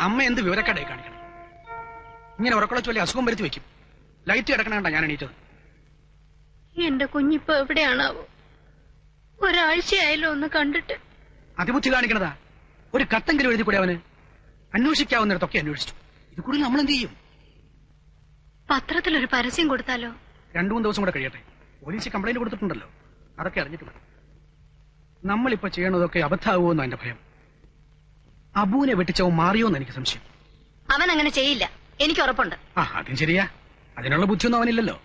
അമ്മ എന്ത് വിവരക്കാടായി കാണിക്കണം? ഇങ്ങനെ ഉറക്കള ചൊല്ലി അസുഖം വരുത്തി വെക്കും. ലൈറ്റ് കിടക്കണണ്ട ഞാൻ എണീറ്റത്. എന്റെ കുഞ്ഞിപ്പോ എവിടെയാണാവോ? ഒരാഴ്ചയായല്ലോ ഒന്ന് കണ്ടിട്ട്. അതിബുദ്ധി കാണിക്കണതാ. ഒരു കത്തെങ്കിലും എഴുതി കൂടെ അവന്? അന്വേഷിക്കാവുന്നിടത്തൊക്കെ അന്വേഷിച്ചു. ഇത് കൂടി നമ്മൾ എന്ത് ചെയ്യും? പത്രത്തിൽ ഒരു പരസ്യം കൊടുത്താലോ? രണ്ടു മൂന്ന് ദിവസം കൂടെ കഴിയട്ടെ. പോലീസ് കംപ്ലൈന്റ് കൊടുത്തിട്ടുണ്ടല്ലോ. അതൊക്കെ അറിഞ്ഞിട്ടുണ്ട്. നമ്മളിപ്പോ ചെയ്യണതൊക്കെ അബദ്ധാവുമെന്നോ എന്റെ ഭയം. അബുവിനെ വെട്ടിച്ചവൻ മാറിയോന്ന് എനിക്ക് സംശയം. അവൻ അങ്ങനെ ചെയ്യില്ല. എനിക്ക് ഉറപ്പുണ്ട്. ആ അതും ശരിയാ. അതിനുള്ള ബുദ്ധിയൊന്നും അവനില്ലല്ലോ.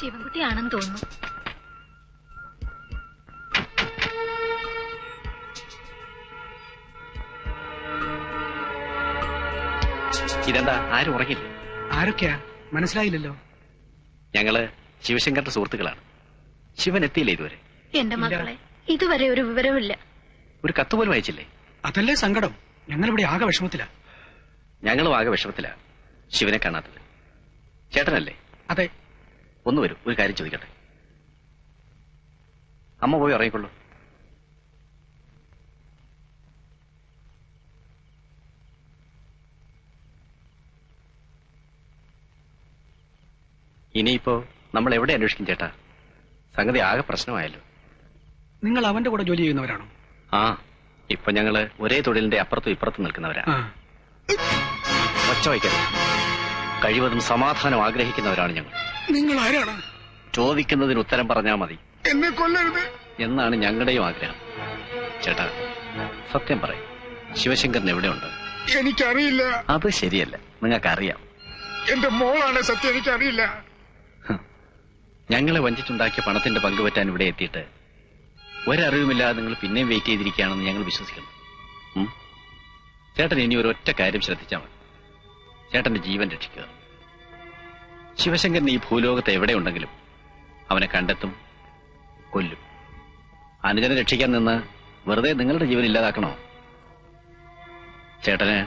ശിവൻകുട്ടിയാണെന്ന് തോന്നുന്നു. ഇതെന്താ? ആരും ഉറങ്ങില്ല ആരൊക്കെയാ? മനസ്സിലായില്ലല്ലോ. ഞങ്ങൾ ശിവശങ്കറിന്റെ സുഹൃത്തുക്കളാണ്. ശിവൻ എത്തിയില്ല ഇതുവരെ? എന്റെ മക്കളെ ഇതുവരെ ഒരു വിവരമില്ല ഒരു കത്ത് പോലും അയച്ചില്ലേ? അതല്ലേ സങ്കടം? ഞങ്ങളിവിടെ ആകെ വിഷമത്തില. ഞങ്ങളും ആകെ വിഷമത്തില. ശിവനെ കാണാത്തത്. ചേട്ടനല്ലേ? അതെ. ഒന്ന് വരും ഒരു കാര്യം ചോദിക്കട്ടെ? അമ്മ പോയി ഇറങ്ങിക്കൊള്ളൂ ഇനിയിപ്പോ നമ്മൾ എവിടെ അന്വേഷിക്കും ചേട്ടാ? സംഗതി ആകെ പ്രശ്നമായല്ലോ. നിങ്ങൾ അവന്റെ കൂടെ ജോലി ചെയ്യുന്നവരാണോ? ആ ഇപ്പൊ ഞങ്ങൾ ഒരേ തൊഴിലിന്റെ അപ്പുറത്തും ഇപ്പുറത്തും നിൽക്കുന്നവരാ. ഒച്ച വയ്ക്കരുത് കഴിവതും സമാധാനം ആഗ്രഹിക്കുന്നവരാണ് ഞങ്ങൾ. നിങ്ങൾ ആരാണ്? ചോദിക്കുന്നതിന് ഉത്തരം പറഞ്ഞാ മതി. എന്നെ കൊല്ലരുത്. എന്നാണ് ഞങ്ങളുടെയും ആഗ്രഹം. ചേട്ടാ സത്യം പറയും. ശിവശങ്കരൻ എവിടെയുണ്ട്? എനിക്കറിയില്ല. അത് ശരിയല്ല. നിങ്ങൾക്കറിയാം. എന്റെ മോളാണ് സത്യം എനിക്കറിയില്ല. ഞങ്ങളെ വഞ്ചിച്ചുണ്ടാക്കിയ പണത്തിന്റെ പങ്ക് പറ്റാൻ ഇവിടെ എത്തിയിട്ട് ഒരറിവുമില്ലാതെ നിങ്ങൾ പിന്നെയും വെയിറ്റ് ചെയ്തിരിക്കുകയാണെന്ന് ഞങ്ങൾ വിശ്വസിക്കുന്നു. ചേട്ടൻ ഇനി ഒറ്റ കാര്യം ശ്രദ്ധിച്ചാൽ മതി. ചേട്ടന്റെ ജീവൻ രക്ഷിക്കുക. ശിവശങ്കരൻ ഈ ഭൂലോകത്ത് എവിടെ ഉണ്ടെങ്കിലും അവനെ കണ്ടെത്തും കൊല്ലും. അനുജനെ രക്ഷിക്കാൻ നിന്ന് വെറുതെ നിങ്ങളുടെ ജീവൻ ഇല്ലാതാക്കണോ? ചേട്ടന്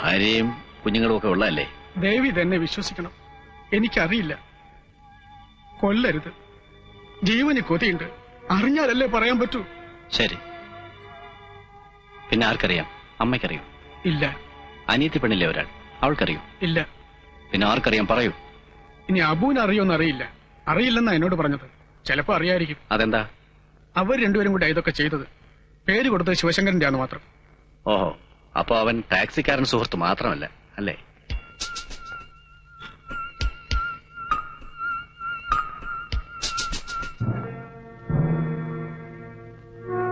ഭാര്യയും കുഞ്ഞുങ്ങളും ഒക്കെ ഉള്ളതല്ലേ? ദേവി തന്നെ വിശ്വസിക്കണം. എനിക്കറിയില്ല. കൊല്ലരുത്. ജീവന് കൊതിയുണ്ട്. അറിഞ്ഞാലല്ലേ പറയാൻ പറ്റൂ. ശരി. പിന്നെ ആർക്കറിയാം? അമ്മയ്ക്കറിയോ? ഇല്ല. അനിയത്തി പെണ്ണില്ലേ ഒരാൾ? അവൾക്കറിയോ? ഇല്ല. പിന്നെ ആർക്കറിയാം? പറയൂ. ഇനി അബുവിന് അറിയോന്ന് അറിയില്ല. അറിയില്ലെന്നാ എന്നോട് പറഞ്ഞത്. ചിലപ്പോ അറിയായിരിക്കും. അതെന്താ? അവർ രണ്ടുപേരും കൂടെ ഇതൊക്കെ ചെയ്തത്. പേര് കൊടുത്തത് ശിവശങ്കരന്റെ ആണ് മാത്രം. ഓഹോ. അപ്പൊ അവൻ ടാക്സിക്കാരൻ സുഹൃത്ത് മാത്രമല്ല അല്ലേ?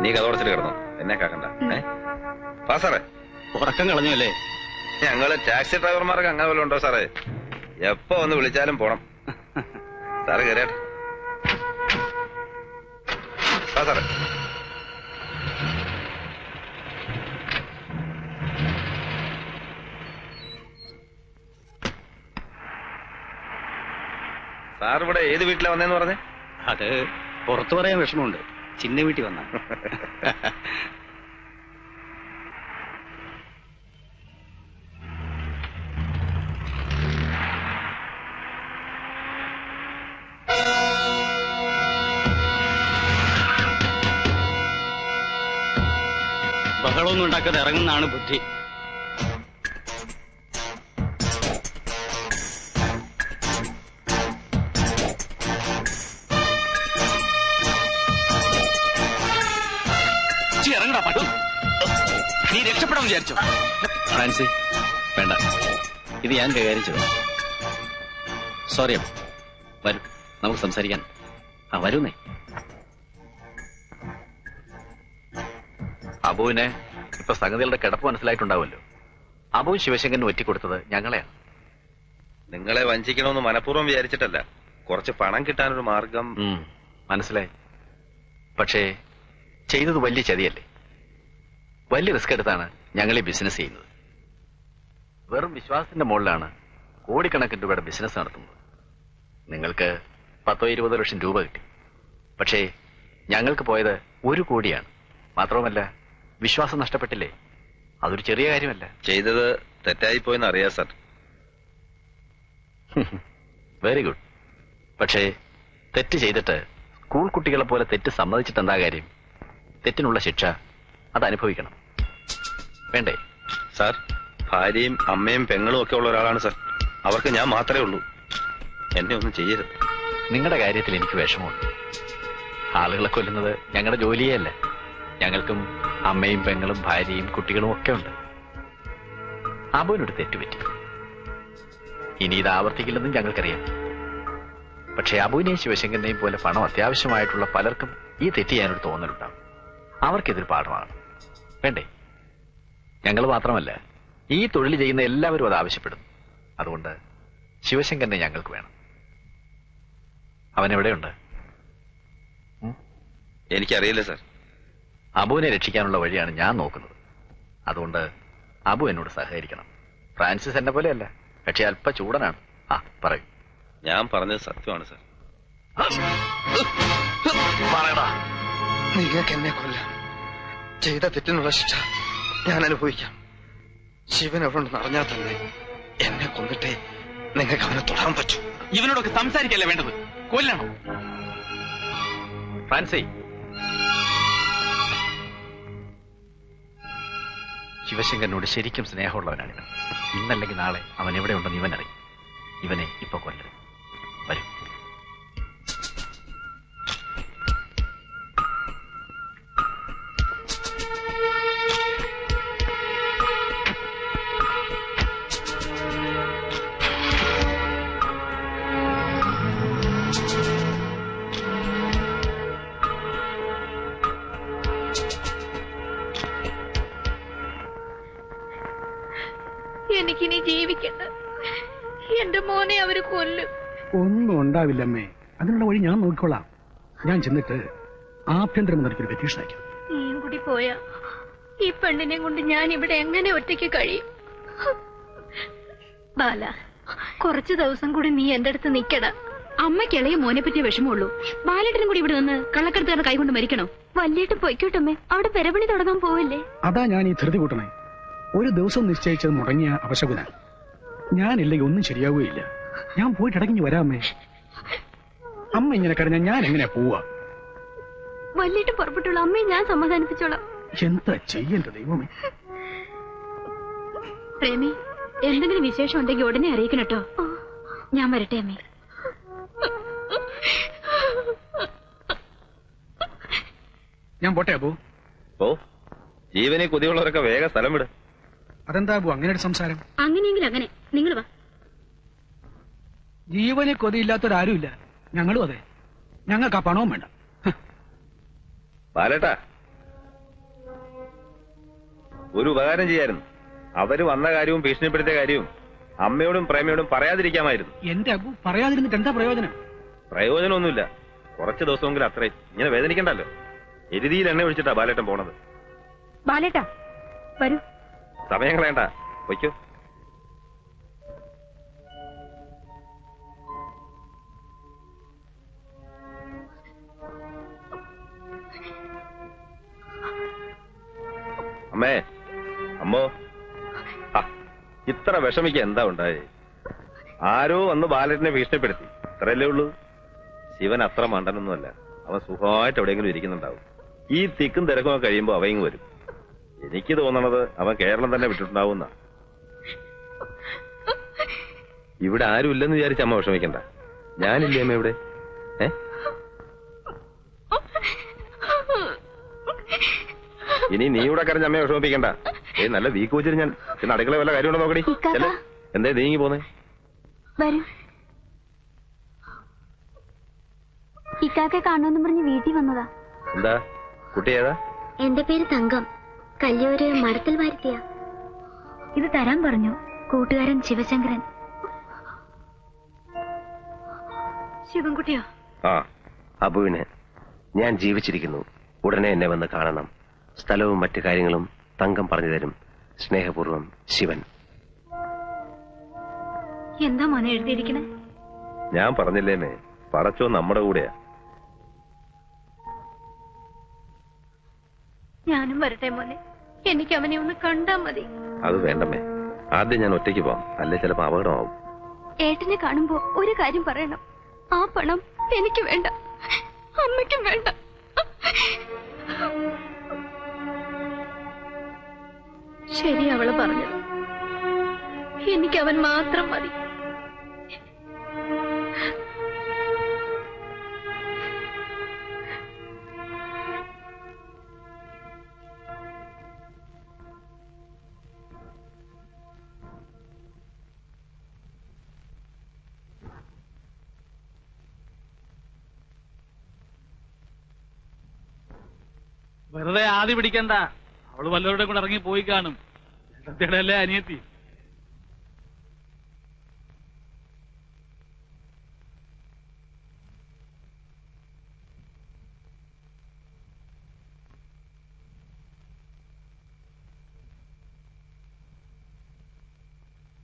നീ കഥോടച്ചിട്ട് കിടന്നു. എന്നെ കാക്കണ്ട. ഏ? വാ സാറേ. ഉറക്കം കളഞ്ഞു അല്ലേ ഞങ്ങൾ ടാക്സി ഡ്രൈവർമാർക്ക് അങ്ങനെ വല്ലതും ഉണ്ടോ സാറേ? എപ്പോ ഒന്ന് വിളിച്ചാലും പോണം. സാറ് കയറിയാട്ടെ വാ സാറേ. സാർ ഇവിടെ ഏത് വീട്ടിലാ വന്നേന്ന് പറഞ്ഞേ? അത് പുറത്തു പറയാൻ വിഷമമുണ്ട്. ചിന്ന വീട്ടിൽ വന്ന. ബഹളമൊന്നും ഉണ്ടാക്കാതെ ഇറങ്ങുന്നതാണ് ബുദ്ധി. രക്ഷപ്പെടാൻ വിചാരിച്ചോ? ഫ്രാൻസി വേണ്ട. ഇത് ഞാൻ കൈകാര്യം ചെയ്തു സോറി അമ്മ. വരൂ. നമുക്ക് സംസാരിക്കാൻ ആ വരൂന്നേ. അബുവിനെ ഇപ്പൊ സംഗതികളുടെ കിടപ്പ് മനസ്സിലായിട്ടുണ്ടാവുമല്ലോ. അബു ശിവശങ്കരന് ഒറ്റിക്കൊടുത്തത് ഞങ്ങളെയാണ്. നിങ്ങളെ വഞ്ചിക്കണമെന്ന് മനഃപൂർവം വിചാരിച്ചിട്ടല്ല. കുറച്ച് പണം കിട്ടാനൊരു മാർഗം. മനസ്സിലായി. പക്ഷേ ചെയ്തത് വലിയ ചതിയല്ലേ? വലിയ റിസ്ക് എടുത്താണ് ഞങ്ങൾ ഈ ബിസിനസ് ചെയ്യുന്നത്. വെറും വിശ്വാസത്തിന്റെ മുകളിലാണ് കോടിക്കണക്കിന് രൂപയുടെ ബിസിനസ് നടത്തുന്നത്. നിങ്ങൾക്ക് പത്തോ ഇരുപതോ ലക്ഷം രൂപ കിട്ടി. പക്ഷേ ഞങ്ങൾക്ക് പോയത് ഒരു കോടിയാണ്. മാത്രവുമല്ല വിശ്വാസം നഷ്ടപ്പെട്ടില്ലേ? അതൊരു ചെറിയ കാര്യമല്ല. ചെയ്തത് തെറ്റായി പോയെന്ന് അറിയാം സാർ. വെരി ഗുഡ് പക്ഷേ തെറ്റ് ചെയ്തിട്ട് സ്കൂൾ കുട്ടികളെ പോലെ തെറ്റ് സമ്മതിച്ചിട്ട് എന്താ കാര്യം? തെറ്റിനുള്ള ശിക്ഷ അത് അനുഭവിക്കണം വേണ്ടേ? സാർ ഭാര്യയും അമ്മയും പെങ്ങളും ഒക്കെ ഉള്ള ഒരാളാണ് സാർ. അവർക്ക് ഞാൻ മാത്രമേ ഉള്ളൂ. എന്നെ ഒന്നും ചെയ്യരുത്. നിങ്ങളുടെ കാര്യത്തിൽ എനിക്ക് വിഷമമുണ്ട്. ആളുകളെ കൊല്ലുന്നത് ഞങ്ങളുടെ ജോലിയേ അല്ല ഞങ്ങൾക്കും അമ്മയും പെങ്ങളും ഭാര്യയും കുട്ടികളും ഒക്കെ ഉണ്ട്. അബുവിനൊരു തെറ്റുപറ്റി. ഇനി ഇത് ആവർത്തിക്കില്ലെന്നും ഞങ്ങൾക്കറിയാം. പക്ഷേ അബുവിനെയും ശിവശങ്കരനെയും പോലെ പണം അത്യാവശ്യമായിട്ടുള്ള പലർക്കും ഈ തെറ്റ് ചെയ്യാനൊരു തോന്നലുണ്ടാവും. അവർക്കിതൊരു പാഠമാണ്. വേണ്ടേ? ഞങ്ങൾ മാത്രമല്ല ഈ തൊഴിൽ ചെയ്യുന്ന എല്ലാവരും അത് ആവശ്യപ്പെടും. അതുകൊണ്ട് ശിവശങ്കരനെ ഞങ്ങൾക്ക് വേണം. അവൻ എവിടെയുണ്ട് എനിക്കറിയില്ല സാർ. അബുവിനെ രക്ഷിക്കാനുള്ള വഴിയാണ് ഞാൻ നോക്കുന്നത്. അതുകൊണ്ട് അബു എന്നോട് സഹകരിക്കണം. ഫ്രാൻസിസ് എന്നെ പോലെയല്ല പക്ഷെ അല്പ ചൂടനാണ്. ആ പറയൂ. ഞാൻ പറഞ്ഞത് സത്യമാണ് സാർ. പറയടാ നിങ്ങൾക്ക് എന്നെ കൊല്ലാം. ചെയ്ത തെറ്റിനുള്ള ശിക്ഷ ഞാൻ അനുഭവിക്കാം. ശിവൻ എവിടെ ഉണ്ടെന്ന് അറിഞ്ഞാൽ തന്നെ എന്നെ കൊന്നിട്ടേ നിങ്ങൾക്ക് അവനെ തൊടാൻ പറ്റൂ. ഇവനോടൊക്കെ സംസാരിക്കല്ലേ വേണ്ടത്? കൊല്ലണോ. ഫ്രാൻസി. ശിവശങ്കരനോട് ശരിക്കും സ്നേഹമുള്ളവനാണിവൻ ഇന്നല്ലെങ്കിൽ നാളെ അവൻ എവിടെയുണ്ടെന്ന് ഇവൻ അറിയും ഇവനെ ഇപ്പൊ കൊല്ലരുത്. വരൂ. എനിക്കിനി ജീവിക്കണ്ട. എന്റെ മോനെ അവർ കൊല്ലും. ഒന്നും ഉണ്ടാവില്ലമ്മേ. അതിനുള്ള വഴി ഞാൻ നോക്കിക്കൊള്ളാം. ഞാൻ ചെന്നിട്ട് ആഭ്യന്തരമന്ത്രിക്ക് ഒരു പെറ്റീഷൻ അയക്കാം. നീയും കൂടി പോയാ. ഈ പെണ്ണിനെ കൊണ്ട് ഞാൻ ഇവിടെ എങ്ങനെ ഒറ്റയ്ക്ക് കഴിയും? ബാല കുറച്ചു ദിവസം കൂടി നീ എന്റെ അടുത്ത് നിക്കട അമ്മയ്ക്ക് ഇളയ മോനെ പറ്റിയ വിഷമമുള്ളൂ. ബാലേട്ടനും കൂടി ഇവിടെ നിന്ന് കള്ളക്കടത്തുകാരുടെ കൈകൊണ്ട് മരിക്കണോ? വല്യേട്ട് പൊയ്ക്കോട്ടമ്മേ. അവിടെ പെരപണി തുടങ്ങാൻ പോവില്ലേ? അതാ ഞാൻ ഈ ധൃതി കൂട്ടണേ. ഒരു ദിവസം നിശ്ചയിച്ചത് മുടങ്ങിയ അവശകുന. ഞാനില്ലെങ്കിൽ ഒന്നും ശരിയാവുകയില്ല. ഞാൻ പോയിട്ട് ഇടയ്ക്ക് വരാമേ. അമ്മ ഇങ്ങനെ കരഞ്ഞ ഞാൻ എങ്ങനെ പോവാ? വല്യേട്ട് പുറപ്പെട്ടുള്ള അമ്മയെ ഞാൻ സമാധാനിപ്പിച്ചോളാം. എന്താ ചെയ്യേണ്ട ദൈവമേ? പ്രേമി എന്തെങ്കിലും വിശേഷം ഉണ്ടെങ്കിൽ ഉടനെ അറിയിക്കണം കേട്ടോ. ഞാൻ വരട്ടെ അമ്മേ. ഞാൻ പോട്ടെ അബു? ഓ ജീവനെ കൊതിയുള്ളവരൊക്കെ വേഗം സ്ഥലം വിട്. അതെന്താ അബു? അങ്ങനെ ഒരു സംസാരം. അങ്ങനെയെങ്കിൽ അങ്ങനെ. നിങ്ങൾ വാ. ജീവനെ കൊതിയില്ലാത്തൊരാരുമില്ല ഞങ്ങളും അതെ. ഞങ്ങൾക്ക് ആ പണവും വേണ്ട. പാലട്ടാ ഒരു ഉപകാരം ചെയ്യായിരുന്നു. അവർ വന്ന കാര്യവും ഭീഷണിപ്പെടുത്തിയ കാര്യവും അമ്മയോടും പ്രേമയോടും പറയാതിരിക്കാമായിരുന്നു. എന്റെ അബു പറയാതിരുന്നിട്ട് എന്താ പ്രയോജനം? പ്രയോജനമൊന്നുമില്ല. കുറച്ച് ദിവസമെങ്കിലും അത്രയും. ഇങ്ങനെ വേദനിക്കണ്ടല്ലോ. എരുതിയിൽ എണ്ണ ഒഴിച്ചിട്ടാ ബാലേട്ടൻ പോണത്. ബാലേട്ടാ വരൂ. സമയം കളയണ്ട. വയ്ക്കോ അമ്മേ അമ്മോ. ഇത്ര വിഷമിക്ക എന്താ ഉണ്ടായേ? ആരോ വന്ന് ബാലറ്റിനെ ഭീഷണിപ്പെടുത്തി. ഇത്രയല്ലേ ഉള്ളൂ? ശിവൻ അത്ര മണ്ടനൊന്നുമല്ല. അവൻ സുഖമായിട്ട് എവിടെയെങ്കിലും ഇരിക്കുന്നുണ്ടാവും. ഈ തിക്കും തിരക്കും ഒക്കെ കഴിയുമ്പോ അവയും വരും. എനിക്ക് തോന്നണത് അവൻ കേരളം തന്നെ വിട്ടിട്ടുണ്ടാവുന്ന. ഇവിടെ ആരും ഇല്ലെന്ന് വിചാരിച്ച അമ്മ വിഷമിക്കണ്ട. ഞാനില്ലേ അമ്മ ഇവിടെ? ഏ? ഇനി നീ ഇവിടെ കരഞ്ഞ അമ്മയെ വിഷമിപ്പിക്കണ്ട. ഏ നല്ല വീക്ക് വെച്ചിട്ട് ഞാൻ പിന്നെ അടുക്കള വല്ല കാര്യമുണ്ടോ നോക്കടി. എന്തേ നീങ്ങി പോന്നേ? ഇക്കാക്കെ കാണുമെന്ന് പറഞ്ഞ് വീട്ടിൽ വന്നതാ. എന്താ? കുട്ടി ഏതാ? എന്റെ പേര് തങ്കം. കല്യൂര് മടത്തിൽ വരുത്തിയ. ഇത് തരാൻ പറഞ്ഞു കൂട്ടുകാരൻ ശിവശങ്കരൻ. ശിവൻകുട്ടിയോ? ആ അബുവിന്. ഞാൻ ജീവിച്ചിരിക്കുന്നു. ഉടനെ എന്നെ വന്ന് കാണണം. സ്ഥലവും മറ്റു കാര്യങ്ങളും തങ്കം പറഞ്ഞു തരും. സ്നേഹപൂർവം ശിവൻ. എന്താ മോനെ എഴുതിയിരിക്കണേ? ഞാൻ പറഞ്ഞില്ലേമേ പറച്ചോ നമ്മുടെ കൂടെയാ. ഞാനും വരട്ടെ മോനെ. എനിക്ക് അവനെ ഒന്ന് കണ്ടാ മതി. അത് വേണ്ടമ്മേ. ആദ്യം ഞാൻ ഒറ്റയ്ക്ക് പോവാം. അല്ലെ ചിലപ്പോ അപകടമാവും. ഏട്ടനെ കാണുമ്പോ ഒരു കാര്യം പറയണം. ആ പണം എനിക്ക് വേണ്ട. അമ്മയ്ക്കും വേണ്ട. ശരി അവൾ പറഞ്ഞത്. എനിക്ക് അവൻ മാത്രം മതി. വെറുതെ ആദ്യ പിടിക്കണ്ട. അവൾ വല്ലവരുടെ കൂടെ ഇറങ്ങി പോയി കാണും. അല്ലേ അനിയത്തി?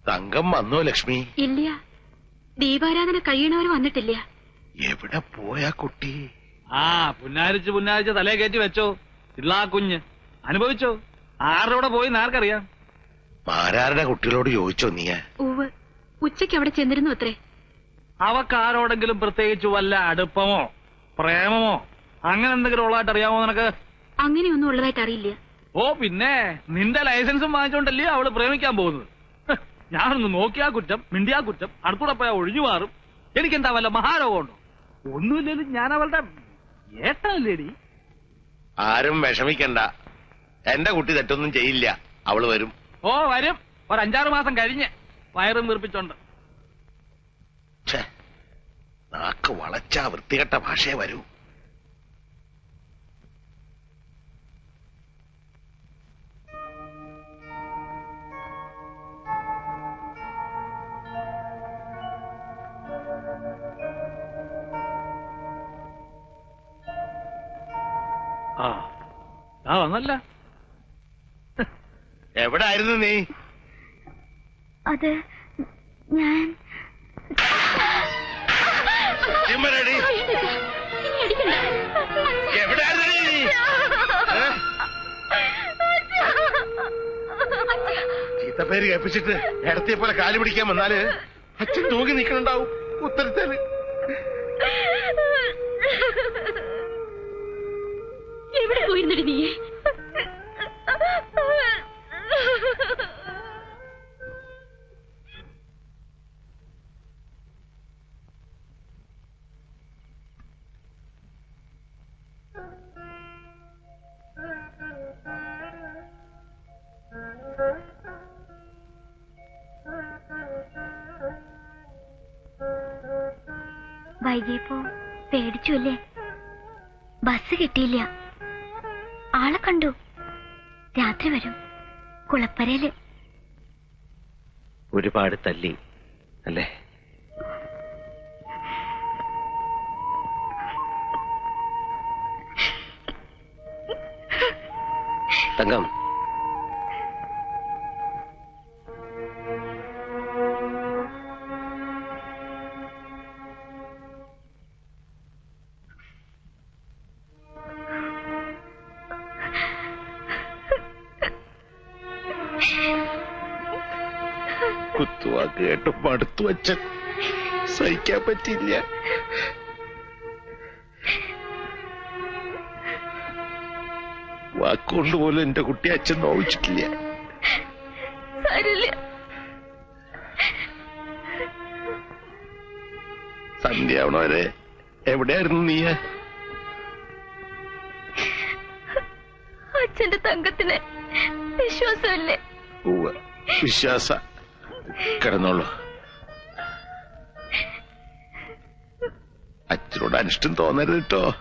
തങ്കം വന്നോ ലക്ഷ്മി? ഇല്ല. ദീപാരാധന കഴിയണവർ വന്നിട്ടില്ല. എവിടെ പോയാ കുട്ടി? ആ പുന്നാരിച്ച് പുന്നാരിച്ച് തലേ കയറ്റി വെച്ചോ. ഇള്ളാ കുഞ്ഞ്. അനുഭവിച്ചോ? ആരുടെ പോയി ആർക്കറിയാം? മാരാരുടെ കുട്ടികളോട് ചോദിച്ചോ നീ? ഉവ് ഉച്ചയ്ക്ക് അവിടെ ചെന്നിരുന്നു അത്രേ. അവക്ക് ആരോടെങ്കിലും പ്രത്യേകിച്ച് വല്ല അടുപ്പമോ പ്രേമമോ അങ്ങനെ എന്തെങ്കിലും ഉള്ളതായിട്ട് അറിയാമോ നിനക്ക്? അങ്ങനെയൊന്നും ഉള്ളതായിട്ട് അറിയില്ല. ഓ പിന്നെ നിന്റെ ലൈസൻസും വാങ്ങിച്ചോണ്ടല്ലേ അവൾ പ്രേമിക്കാൻ പോകുന്നത്? ഞാനൊന്ന് നോക്കിയാ കുറ്റം മിണ്ടിയാ കുറ്റം അടുത്തൂടെ പോയാ ഒഴിഞ്ഞു മാറും. എനിക്കെന്താ വല്ല മഹാരോഗമുണ്ടോ? ഒന്നുമില്ലെങ്കിലും ഞാൻ അവളുടെ ഏട്ടനല്ലേടി. ആരും വിഷമിക്കണ്ട. എന്റെ കുട്ടി തെറ്റൊന്നും ചെയ്യില്ല. അവൾ വരും. ഓ വരും. ഒരു അഞ്ചാറ് മാസം കഴിഞ്ഞ്. വയറും വീർപ്പിച്ചോണ്ട്. നാക്ക് വളച്ച വൃത്തികെട്ട ഭാഷയെ വരൂ. ആ വന്നല്ല. എവിടെ ആയിരുന്നു നീ? അത് ഞാൻ ചിമ്മരടി. എവിടെ ആയിരുന്നു നീ? ഏ? ചീത്തപ്പേര് കേൾപ്പിച്ചിട്ട് ഇടത്തിയെ പോലെ കാൽ പിടിക്കാൻ വന്നാൽ അച്ഛൻ തൂങ്ങി നിൽക്കണുണ്ടാവും. ഉത്തരത്തേന് എവിടെ നീയെ വൈകിയപ്പോ പേടിച്ചു അല്ലേ ബസ് കിട്ടിയില്ല. രാത്രി വരും. കുളപ്പരയിൽ. ഒരുപാട് തല്ലി അല്ലേ? തങ്കം. കുത്തുവാക്ക് കേട്ട് മടുത്തു വച്ചൻ സഹിക്കാൻ പറ്റില്ല വാക്കുകൊണ്ട് പോലും എന്റെ കുട്ടി അച്ഛൻ നോവിച്ചിട്ടില്ല. സന്ധ്യാവണവരെ സന്ധ്യാവണ വരെ? എവിടെയായിരുന്നു നീ? അച്ഛന്റെ തങ്കത്തിന് വിശ്വാസമല്ലേ. വിശ്വാസ. കിടന്നോളൂ. അച്ഛനോട് അനിഷ്ടം തോന്നരുത് കേട്ടോ